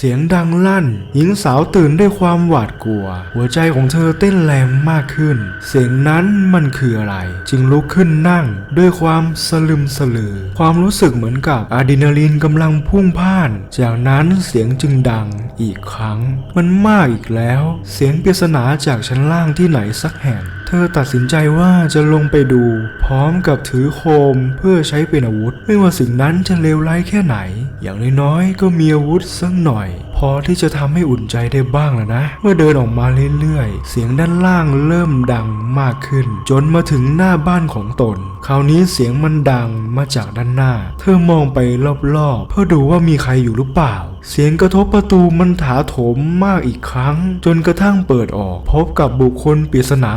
เสียงดังลั่น หญิงสาวตื่นด้วยความหวาดกลัว หัวใจของเธอเต้นแรงมากขึ้น เสียงนั้นมันคืออะไร จึงลุกขึ้นนั่ง ด้วยความสลึมสลือ ความรู้สึกเหมือนกับอะดรีนาลีนกำลังพุ่งพ่าน จากนั้นเสียงจึงดังอีกครั้ง มันมากอีกแล้ว เสียงปริศนาจากชั้นล่างที่ไหนสักแห่ง เธอตัดสินใจว่าจะลงไปดู พร้อมกับถือโคมเพื่อใช้เป็นอาวุธ ไม่ว่าสิ่งนั้นจะเลวร้ายแค่ไหน อย่างน้อยๆก็มีอาวุธสักหน่อย พอที่จะทำให้อุ่นใจได้บ้างแล้วนะ เมื่อเดินออกมาเรื่อยๆ เสียงด้านล่างเริ่มดังมากขึ้น จนมาถึงหน้าบ้านของตน คราวนี้เสียงมันดังมาจากด้านหน้า เธอมองไปรอบๆ เพื่อดูว่ามีใครอยู่หรือเปล่า เสียงกระทบประตูมันถาโถมมากอีกครั้ง จนกระทั่งเปิดออก พบกับบุคคลปริศนา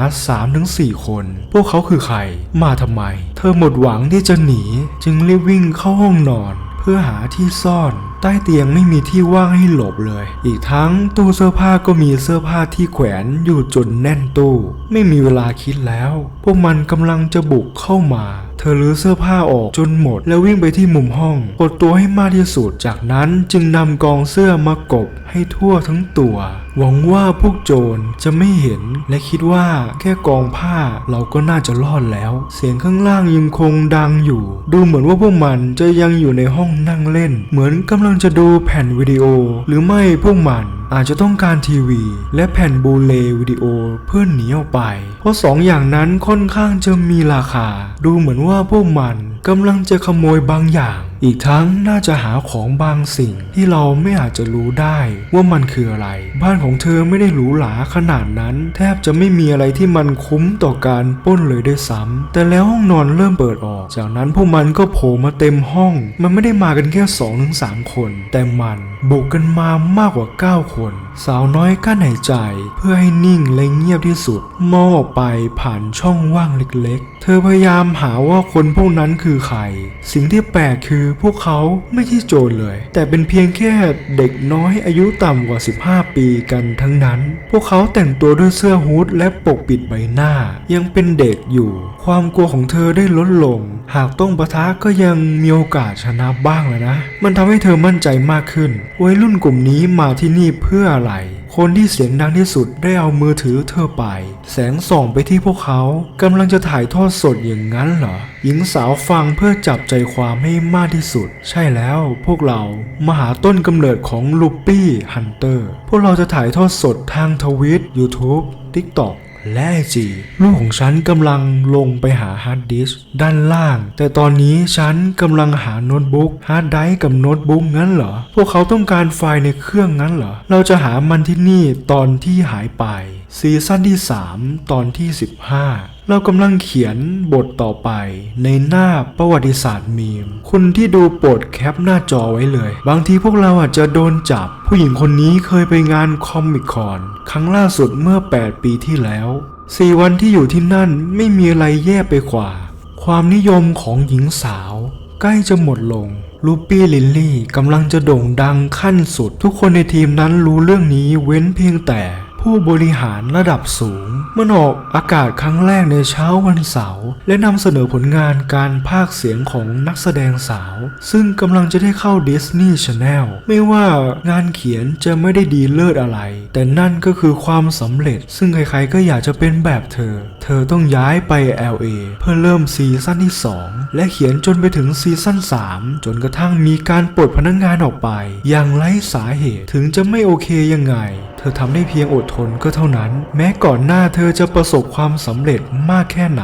3-4 คน พวกเขาคือใคร มาทำไม เธอหมดหวังที่จะหนี จึงรีบวิ่งเข้าห้องนอน เพื่อหาที่ซ่อน ใต้เตียงไม่มีที่ว่างให้หลบเลย อีกทั้งตู้เสื้อผ้าก็มีเสื้อผ้าที่แขวนอยู่จนแน่นตู้ ไม่มีเวลาคิดแล้ว พวกมันกำลังจะบุกเข้ามา เธอลื้อเสื้อผ้าออกจนหมด แล้ววิ่งไปที่มุมห้องกดตัวให้มากที่สุด จากนั้นจึงนำกองเสื้อมากบให้ทั่วทั้งตัว หวังว่าพวกโจรจะไม่เห็นและคิดว่าแค่กองผ้าเราก็น่าจะรอดแล้ว เสียงข้างล่างยังคงดังอยู่ ดูเหมือนว่าพวกมันจะยังอยู่ในห้องนั่งเล่น เหมือนกำลังจะดูแผ่นวิดีโอ หรือไม่พวกมัน อาจจะต้องการทีวี และแผ่นบูเลวิดีโอเพื่อหนีออกไป เพราะสองอย่างนั้นค่อนข้างจะมีราคา ดูเหมือนว่าพวกมันกำลังจะขโมยบางอย่าง อีกทั้งน่าจะหาของบางสิ่งที่เราไม่อาจจะรู้ได้ว่ามันคืออะไร บ้านของเธอไม่ได้หรูหราขนาดนั้น แทบจะไม่มีอะไรที่มันคุ้มต่อการป้นเลยด้วยซ้ำแต่แล้วห้องนอนเริ่มเปิดออก จากนั้นพวกมันก็โผล่มาเต็มห้อง มันไม่ได้มากันแค่2อถึงสคน แต่มันบุกกันมามากกว่า 9 คน สาวน้อยกั้นหายใจเพื่อให้นิ่งและเงียบที่สุดมองออกไปผ่านช่องว่างเล็กๆ เธอพยายามหาว่าคนพวกนั้นคือใคร สิ่งที่แปลกคือพวกเขาไม่ใช่โจรเลย แต่เป็นเพียงแค่เด็กน้อยอายุต่ำกว่า 15 ปีกันทั้งนั้น พวกเขาแต่งตัวด้วยเสื้อฮูดและปกปิดใบหน้า ยังเป็นเด็กอยู่ ความกลัวของเธอได้ลดลง หากต้องปะทะก็ยังมีโอกาสชนะบ้างแล้วนะ มันทำให้เธอมั่นใจมากขึ้นวัยรุ่นกลุ่มนี้มาที่นี่เพื่ออะไร คนที่เสียงดังที่สุดได้เอามือถือเธอไป แสงส่องไปที่พวกเขากำลังจะถ่ายทอดสดอย่างนั้นเหรอ หญิงสาวฟังเพื่อจับใจความให้มากที่สุด ใช่แล้วพวกเรามาหาต้นกำเนิดของลูปี้ฮันเตอร์ พวกเราจะถ่ายทอดสดทางทวิต YouTube TikTok และจีลูกของฉันกำลังลงไปหาฮาร์ดดิสด้านล่าง แต่ตอนนี้ฉันกำลังหาโน้ตบุ๊กฮาร์ดไดร์กับโน้ตบุ๊กงั้นเหรอ พวกเขาต้องการไฟล์ในเครื่องงั้นเหรอ เราจะหามันที่นี่ตอนที่หายไป ซีซั่นที่ 3 ตอนที่ 15 เรากำลังเขียนบทต่อไป ในหน้าประวัติศาสตร์มีม คุณที่ดูโปรดแคปหน้าจอไว้เลย บางทีพวกเราอาจจะโดนจับ ผู้หญิงคนนี้เคยไปงานคอมิคคอนครั้งล่าสุดเมื่อ 8 ปีที่แล้ว4วันที่อยู่ที่นั่นไม่มีอะไรแย่ไปกว่า ความนิยมของหญิงสาว ใกล้จะหมดลง ลูปี้ลินลี่กำลังจะโด่งดังขั้นสุด ทุกคนในทีมนั้นรู้เรื่องนี้เว้นเพียงแต่ ผู้บริหารระดับสูงมื่ออกอากาศครั้งแรกในเช้าวันเสาร์และนำเสนอผลงานการพากย์เสียงของนักแสดงสาว ซึ่งกำลังจะได้เข้า Disney Channel ไม่ว่างานเขียนจะไม่ได้ดีเลิศอะไร แต่นั่นก็คือความสำเร็จ ซึ่งใครๆก็อยากจะเป็นแบบเธอ เธอต้องย้ายไป LA เพื่อเริ่มซีซั่นที่ 2 และเขียนจนไปถึงซีซั่น3 จนกระทั่งมีการปลดพนักงานออกไป อย่างไร้สาเหตุถึงจะไม่โอเคยังไง เธอทำได้เพียงอดทนก็เท่านั้น แม้ก่อนหน้าเธอจะประสบความสำเร็จมากแค่ไหน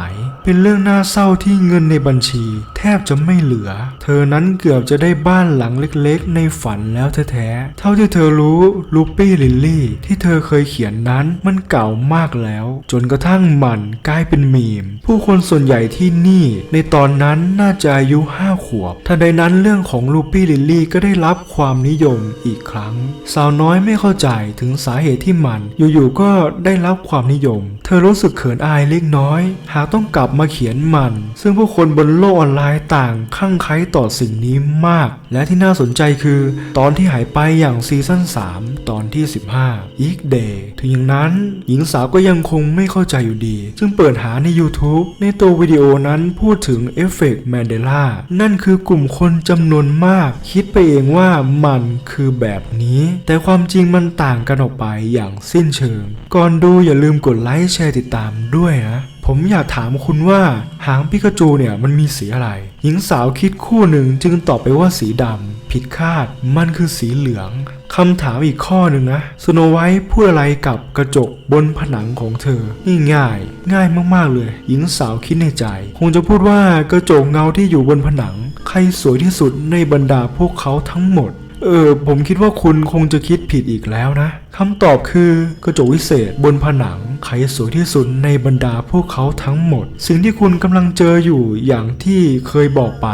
เป็นเรื่องน่าเศร้าที่เงินในบัญชี แทบจะไม่เหลือ เธอนั้นเกือบจะได้บ้านหลังเล็กๆ ในฝันแล้วแท้ๆ เท่าที่เธอรู้ลูปี้ลิลลี่ ที่เธอเคยเขียนนั้นมันเก่ามากแล้ว จนกระทั่งมันกลายเป็นมีม ผู้คนส่วนใหญ่ที่นี่ ในตอนนั้นน่าจะอายุห้าขวบทันใดนั้นเรื่องของลูปี้ลิลลี่ก็ได้รับความนิยมอีกครั้ง สาวน้อยไม่เข้าใจถึงสาเหตุที่มัน อยู่ๆก็ได้รับความนิยม เธอรู้สึกเขินอายเล็กน้อย หากต้องกลับมาเขียนมัน ซึ่งผู้คนบนโลกออนไลน์ต่างคลั่งไคล้ต่อสิ่งนี้มาก และที่น่าสนใจคือ ตอนที่หายไปอย่างซีซั่น3 ตอนที่ 15 Eek Day ถึงอย่างนั้น หญิงสาวก็ยังคงไม่เข้าใจอยู่ดีจึงเปิดหาใน YouTube ในตัววิดีโอนั้นพูดถึงเอฟเฟกต์แมนเดลานั่นคือกลุ่มคนจำนวนมาก คิดไปเองว่ามันคือแบบนี้ แต่ความจริงมันต่างกันออกไปอย่างสิ้นเชิง ก่อนดูอย่าลืมกดไลค์แชร์ติดตามด้วยนะ ผมอยากถามคุณว่าหางปิกาจูเนี่ยมันมีสีอะไร หญิงสาวคิดคู่หนึ่งจึงตอบไปว่าสีดำผิดคาด มันคือสีเหลืองคำถามอีกข้อหนึ่งนะสโนไวท์พูดอะไรกับกระจกบนผนังของเธอนี่ง่าย ง่ายมากๆเลย หญิงสาวคิดในใจ คงจะพูดว่ากระจกเงาที่อยู่บนผนัง ใครสวยที่สุดในบรรดาพวกเขาทั้งหมด เออผมคิดว่าคุณคงจะคิดผิดอีกแล้วนะคำตอบคือกระจกวิเศษบนผนังใครสวยที่สุดในบรรดาพวกเขาทั้งหมด สิ่งที่คุณกำลังเจออยู่อย่างที่เคยบอกไป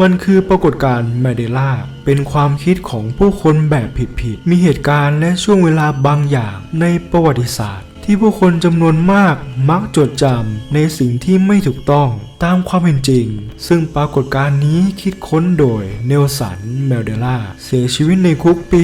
มันคือปรากฏการณ์แมเดล่าเป็นความคิดของผู้คนแบบผิดๆมีเหตุการณ์และช่วงเวลาบางอย่างในประวัติศาสตร์ ที่ผู้คนจำนวนมากมักจดจำในสิ่งที่ไม่ถูกต้องตามความเป็นจริง ซึ่งปรากฏการณ์นี้คิดค้นโดยเนลสันเมลเดล่าเสียชีวิตในคุกปี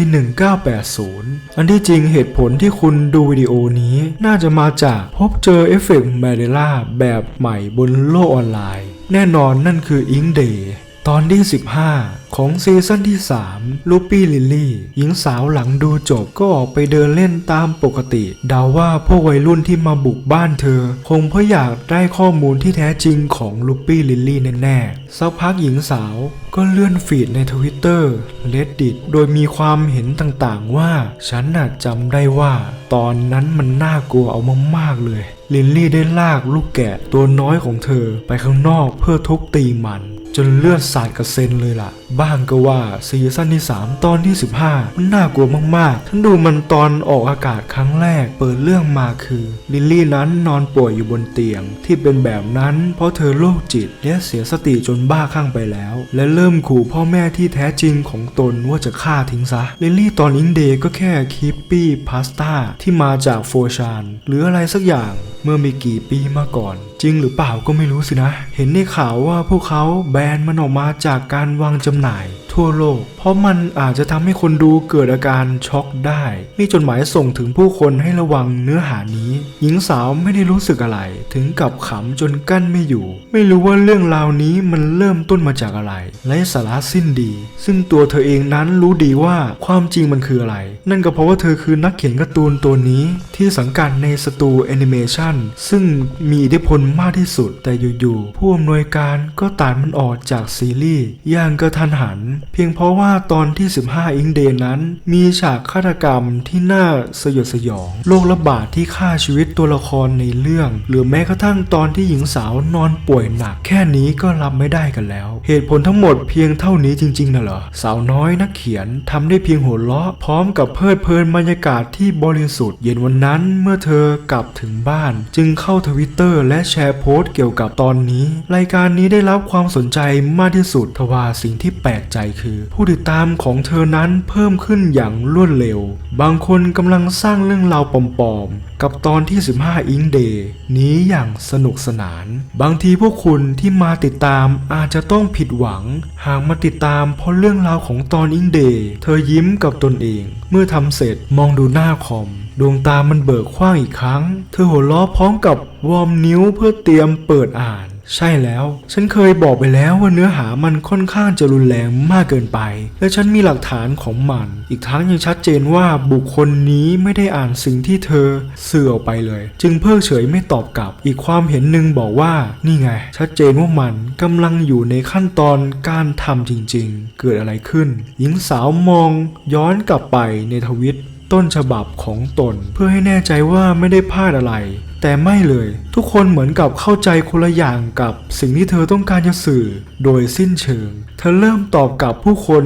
1980 อันที่จริงเหตุผลที่คุณดูวิดีโอนี้น่าจะมาจากพบเจอเอฟเฟกต์เมลเดล่าแบบใหม่บนโลกออนไลน์ แน่นอนนั่นคืออิงเดย์ ตอนที่ 15 ของซีซั่นที่ 3 ลูปี้ลิลลี่ หญิงสาวหลังดูจบก็ออกไปเดินเล่นตามปกติ เดาว่าพวกวัยรุ่นที่มาบุกบ้านเธอ คงเพราะอยากได้ข้อมูลที่แท้จริงของลูปี้ลิลลี่แน่ๆสักพักหญิงสาวก็เลื่อนฟีดในทวิตเตอร์เลดดิตโดยมีความเห็นต่างๆว่า ฉันน่ะจำได้ว่า ตอนนั้นมันน่ากลัวเอามากๆเลย ลิลลี่ได้ลากลูกแกะตัวน้อยของเธอไปข้างนอกเพื่อทุบตีมัน จนเลือดสาดกระเซ็นเลยล่ะ บ้างก็ว่าซีซั่นที่ 3 ตอนที่ 15 มันน่ากลัวมากๆฉันดูมันตอนออกอากาศครั้งแรก เปิดเรื่องมาคือ ลิลลี่นั้นนอนป่วยอยู่บนเตียง ที่เป็นแบบนั้นเพราะเธอโรคจิต และเสียสติจนบ้าคลั่งไปแล้ว และเริ่มขู่พ่อแม่ที่แท้จริงของตนว่าจะฆ่าทิ้งซะ ลิลลี่ตอนอิงเดย์ก็แค่คิปปี้พาสต้าที่มาจากโฟชานหรืออะไรสักอย่าง เมื่อไม่กี่ปีมาก่อน จริงหรือเปล่าก็ไม่รู้สินะ เห็นในข่าวว่าพวกเขาแบนมันออกมาจากการวางจำหน่าย ทั่วโลก เพราะมันอาจจะทำให้คนดูเกิดอาการช็อกได้ มีจดหมายส่งถึงผู้คนให้ระวังเนื้อหานี้ หญิงสาวไม่ได้รู้สึกอะไร ถึงกับขำจนกั้นไม่อยู่ ไม่รู้ว่าเรื่องราวนี้มันเริ่มต้นมาจากอะไร และสาระสิ้นดี ซึ่งตัวเธอเองนั้นรู้ดีว่าความจริงมันคืออะไร นั่นก็เพราะว่าเธอคือนักเขียนการ์ตูนตัวนี้ ที่สังกัดในสตูแอนิเมชันซึ่งมีอิทธิพลมากที่สุด แต่อยู่ๆผู้อำนวยการก็ตัดมันออกจากซีรีส์อย่างกระทันหันเพียงเพราะว่าตอนที่ 15 อิงเดย์นั้น มีฉากฆาตกรรมที่น่าสยดสยอง โรคระบาดที่ฆ่าชีวิตตัวละครในเรื่อง หรือแม้กระทั่งตอนที่หญิงสาวนอนป่วยหนัก แค่นี้ก็รับไม่ได้กันแล้ว เหตุผลทั้งหมดเพียงเท่านี้จริงๆนะเหรอ สาวน้อยนักเขียนทำได้เพียงหัวเราะ พร้อมกับเพลิดเพลินบรรยากาศที่บริสุทธิ์ เย็นวันนั้นเมื่อเธอกลับถึงบ้าน จึงเข้าทวิตเตอร์และแชร์โพสต์เกี่ยวกับตอนนี้ รายการนี้ได้รับความสนใจมากที่สุดทว่าสิ่งที่แปลกใจคือ ผู้ติดตามของเธอนั้นเพิ่มขึ้นอย่างรวดเร็ว บางคนกำลังสร้างเรื่องราวปลอมๆ กับตอนที่ 15 อิงเดย์นี้อย่างสนุกสนาน บางทีพวกคุณที่มาติดตามอาจจะต้องผิดหวัง หากมาติดตามเพราะเรื่องราวของตอนอิงเดย์เธอยิ้มกับตนเอง เมื่อทำเสร็จมองดูหน้าคอมดวงตามันเบิกกว้างอีกครั้ง เธอหัวเราะพร้อมกับวอร์มนิ้วเพื่อเตรียมเปิดอ่าน ใช่แล้ว ฉันเคยบอกไปแล้วว่าเนื้อหามันค่อนข้างจะรุนแรงมากเกินไป และฉันมีหลักฐานของมัน อีกทั้งยังชัดเจนว่าบุคคลนี้ไม่ได้อ่านสิ่งที่เธอสื่อออกไปเลย จึงเพิกเฉยไม่ตอบกลับ อีกความเห็นหนึ่งบอกว่านี่ไง ชัดเจนว่ามันกำลังอยู่ในขั้นตอนการทำจริงๆ เกิดอะไรขึ้น หญิงสาวมองย้อนกลับไปในทวิตต้นฉบับของตนเพื่อให้แน่ใจว่าไม่ได้พลาดอะไร แต่ไม่เลย ทุกคนเหมือนกับเข้าใจคนละอย่างกับสิ่งที่เธอต้องการจะสื่อ โดยสิ้นเชิง เธอเริ่มตอบกับผู้คน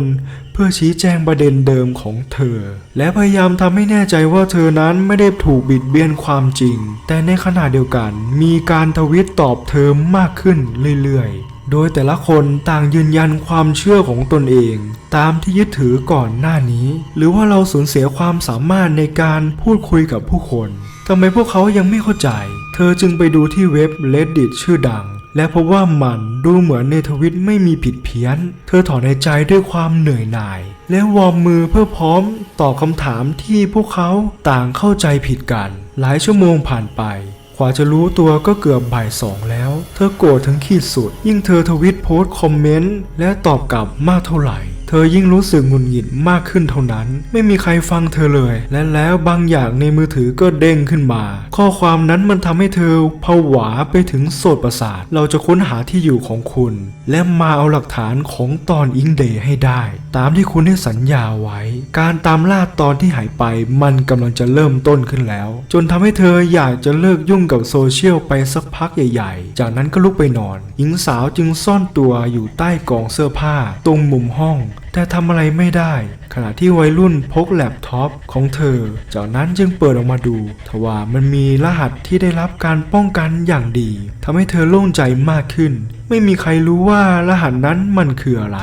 เพื่อชี้แจงประเด็นเดิมของเธอ และพยายามทำให้แน่ใจว่าเธอนั้นไม่ได้ถูกบิดเบี้ยนความจริง แต่ในขณะเดียวกัน มีการทวิตตอบเธอมากขึ้นเรื่อยๆ โดยแต่ละคนต่างยืนยันความเชื่อของตนเอง ตามที่ยึดถือก่อนหน้านี้ หรือว่าเราสูญเสียความสามารถในการพูดคุยกับผู้คน ทำไมพวกเขายังไม่เข้าใจ เธอจึงไปดูที่เว็บ Reddit ชื่อดัง และพบว่ามันดูเหมือนในทวิตไม่มีผิดเพี้ยน เธอถอนในใจด้วยความเหนื่อยหน่าย และวอร์มมือเพื่อพร้อมตอบคำถามที่พวกเขาต่างเข้าใจผิดกัน หลายชั่วโมงผ่านไปกว่าจะรู้ตัวก็เกือบบ่ายสองแล้ว เธอโกรธถึงขีดสุด ยิ่งเธอทวิตโพสต์คอมเมนต์และตอบกลับมากเท่าไหร่ เธอยิ่งรู้สึกหงุดหงิดมากขึ้นเท่านั้น ไม่มีใครฟังเธอเลย และแล้วบางอย่างในมือถือก็เด้งขึ้นมา ข้อความนั้นมันทำให้เธอผวาไปถึงโสดประสาท เราจะค้นหาที่อยู่ของคุณ และมาเอาหลักฐานของตอนอิงเดย์ให้ได้ ตามที่คุณได้สัญญาไว้ การตามล่าตอนที่หายไปมันกำลังจะเริ่มต้นขึ้นแล้ว จนทำให้เธออยากจะเลิกยุ่งกับโซเชียลไปสักพักใหญ่ ๆ จากนั้นก็ลุกไปนอน หญิงสาวจึงซ่อนตัวอยู่ใต้กองเสื้อผ้า ตรงมุมห้องแต่ทำอะไรไม่ได้ ขณะที่วัยรุ่นพกแล็ปท็อปของเธอ จากนั้นจึงเปิดออกมาดูทว่ามันมีรหัสที่ได้รับการป้องกันอย่างดีทำให้เธอโล่งใจมากขึ้น ไม่มีใครรู้ว่ารหัสนั้นมันคืออะไร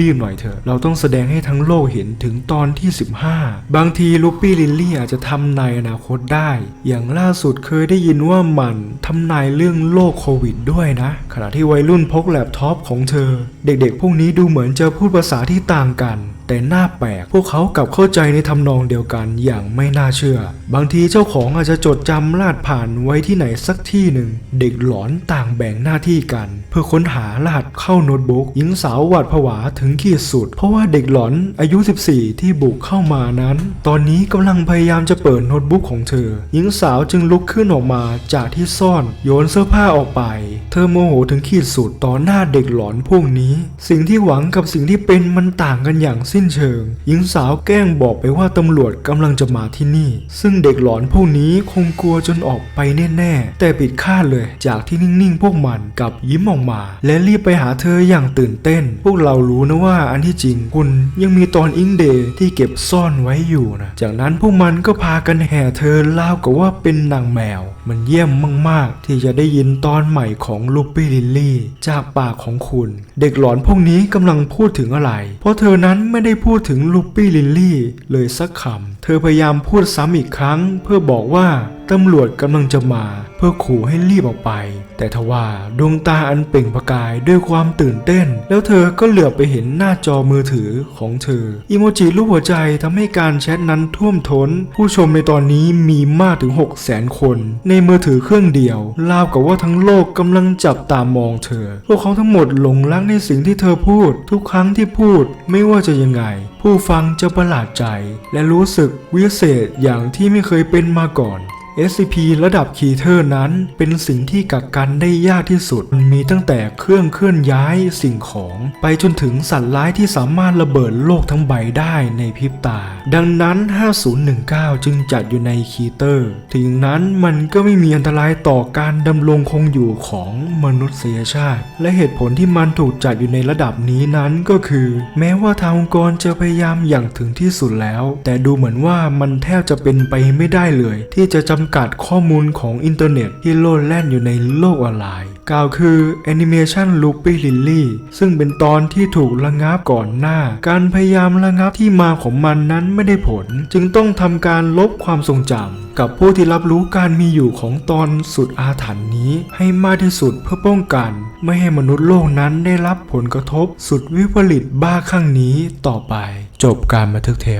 รีบๆหน่อยเถอะ เราต้องแสดงให้ทั้งโลกเห็นถึงตอนที่ 15 บางทีลูปี้ลิลลี่อาจจะทำนายอนาคตได้ อย่างล่าสุดเคยได้ยินว่ามันทำนายเรื่องโรคโควิดด้วยนะ ขณะที่วัยรุ่นพกแล็ปท็อปของเธอ เด็กๆ พวกนี้ดูเหมือนจะพูดภาษาที่ต่างกัน แต่หน้าแปลก พวกเขากลับเข้าใจในทำนองเดียวกันอย่างไม่น่าเชื่อ บางทีเจ้าของอาจจะจดจำลาดผ่านไว้ที่ไหนสักที่หนึ่ง เด็กหลอนต่างแบ่งหน้าที่กัน เพื่อค้นหารหัสเข้าโน้ตบุ๊กหญิงสาวหวาดผวาถึงขีดสุด เพราะว่าเด็กหลอนอายุ 14 ที่บุกเข้ามานั้น ตอนนี้กำลังพยายามจะเปิดโน้ตบุ๊กของเธอ หญิงสาวจึงลุกขึ้นออกมาจากที่ซ่อนโยนเสื้อผ้าออกไป เธอโมโหถึงขีดสุดต่อหน้าเด็กหลอนพวกนี้ สิ่งที่หวังกับสิ่งที่เป็นมันต่างกันอย่างสิ้นเชิง หญิงสาวแกล้งบอกไปว่าตำรวจกำลังจะมาที่นี่ ซึ่งเด็กหลอนพวกนี้คงกลัวจนออกไปแน่ๆ แต่ปิดคาดเลย จากที่นิ่งๆ พวกมันกับยิ้มออกมา และรีบไปหาเธออย่างตื่นเต้น พวกเรารู้นะว่าอันที่จริงคุณยังมีตอนอิงเดย์ที่เก็บซ่อนไว้อยู่นะ จากนั้นพวกมันก็พากันแห่เธอเล่ากับว่าเป็นนางแมว มันเยี่ยมมากๆ ที่จะได้ยินตอนใหม่ของลูปี้ลิลลี่ จากปากของคุณ เด็กหลอนพวกนี้กำลังพูดถึงอะไร เพราะเธอนั้นไม่ได้พูดถึงลูปปี้ลิลลี่เลยสักคำ อพยายามพูดซ้ำอีกครั้ง เพื่อบอกว่าตำรวจกำลังจะมาเพื่อขู่ให้รีบออกไป แต่ทว่าดวงตาอันเปล่งประกายด้วยความตื่นเต้น แล้วเธอก็เหลือบไปเห็นหน้าจอมือถือของเธออีโมจิรูปหัวใจทำให้การแชทนั้นท่วมท้น ผู้ชมในตอนนี้มีมากถึง 6 0 0 0 0 0 คน ในมือถือเครื่องเดียวราวกับว่าทั้งโลกกำลังจับตามองเธอ พวกเขาทั้งหมดหลงรักในสิ่งที่เธอพูด ทุกครั้งที่พูดไม่ว่าจะยังไง ผู้ฟังจะประหลาดใจและรู้สึกวิเศษอย่างที่ไม่เคยเป็นมาก่อน SCP ระดับคีเทอร์นั้น เป็นสิ่งที่กักกันได้ยากที่สุดม,มีตั้งแต่เครื่องเคลื่อนย้ายสิ่งของ ไปจนถึงสัตว์ร้ายที่สามารถระเบิดโลกทั้งใบได้ในพริบตา ดังนั้น 5019 จึงจัดอยู่ในคีเตอร์ ถึงนั้นมันก็ไม่มีอันตรายต่อการดำรงคงอยู่ของมนุษยชาติ และเหตุผลที่มันถูกจัดอยู่ในระดับนี้นั้นก็คือ แม้ว่าทางองค์กรจะพยายามอย่างถึงที่สุดแล้ว แต่ดูเหมือนว่ามันแทบจะเป็นไปไม่ได้เลย ที่จะจำกัดข้อมูลของอินเทอร์เน็ตที่โลดแล่นอยู่ในโลกออนไลน์ กล่าวคือแอนิเมชันลูปี้ลิลลี่ซึ่งเป็นตอนที่ถูกระงับก่อนหน้า การพยายามระงับที่มาของมันนั้นไม่ได้ผล จึงต้องทำการลบความทรงจำกับผู้ที่รับรู้การมีอยู่ของตอนสุดอาถรรพ์นี้ ให้มากที่สุดเพื่อป้องกัน ไม่ให้มนุษย์โลกนั้นได้รับผลกระทบ สุดวิปริตบ้าครั้งนี้ต่อไป จบการบันทึกเทป